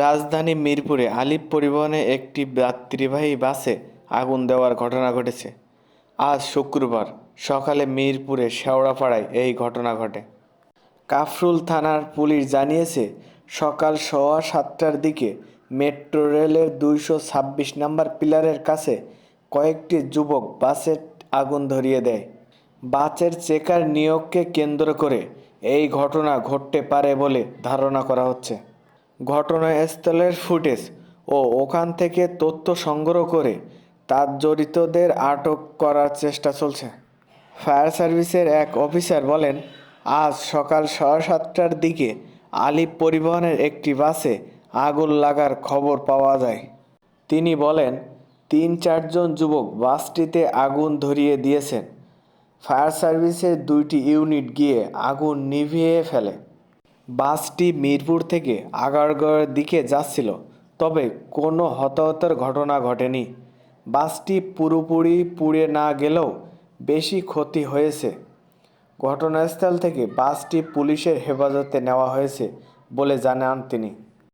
রাজধানী মিরপুরে আলিপ পরিবহনে একটি যাত্রীবাহী বাসে আগুন দেওয়ার ঘটনা ঘটেছে। আজ শুক্রবার সকালে মিরপুরে শেওড়াপাড়ায় এই ঘটনা ঘটে। কাফরুল থানার পুলিশ জানিয়েছে, সকাল সোয়া সাতটার দিকে মেট্রো রেলের দুইশো ছাব্বিশ নম্বর পিলারের কাছে কয়েকটি যুবক বাসে আগুন ধরিয়ে দেয়। বাসের চেকার নিয়োগকে কেন্দ্র করে এই ঘটনা ঘটতে পারে বলে ধারণা করা হচ্ছে। ঘটনাস্থলের ফুটেজ ও ওখান থেকে তথ্য সংগ্রহ করে তার জড়িতদের আটক করার চেষ্টা চলছে। ফায়ার সার্ভিসের এক অফিসার বলেন, আজ সকাল সাড়ে সাতটার দিকে আলিপ পরিবহনের একটি বাসে আগুন লাগার খবর পাওয়া যায়। তিনি বলেন, তিন চারজন যুবক বাসটিতে আগুন ধরিয়ে দিয়েছেন। ফায়ার সার্ভিসের দুইটি ইউনিট গিয়ে আগুন নিভিয়ে ফেলে। বাসটি মিরপুর থেকে আগারগড়ের দিকে যাচ্ছিল, তবে কোনো হতাহতের ঘটনা ঘটেনি। বাসটি পুরোপুরি পুড়ে না গেলেও বেশি ক্ষতি হয়েছে। ঘটনাস্থল থেকে বাসটি পুলিশের হেফাজতে নেওয়া হয়েছে বলে জানান তিনি।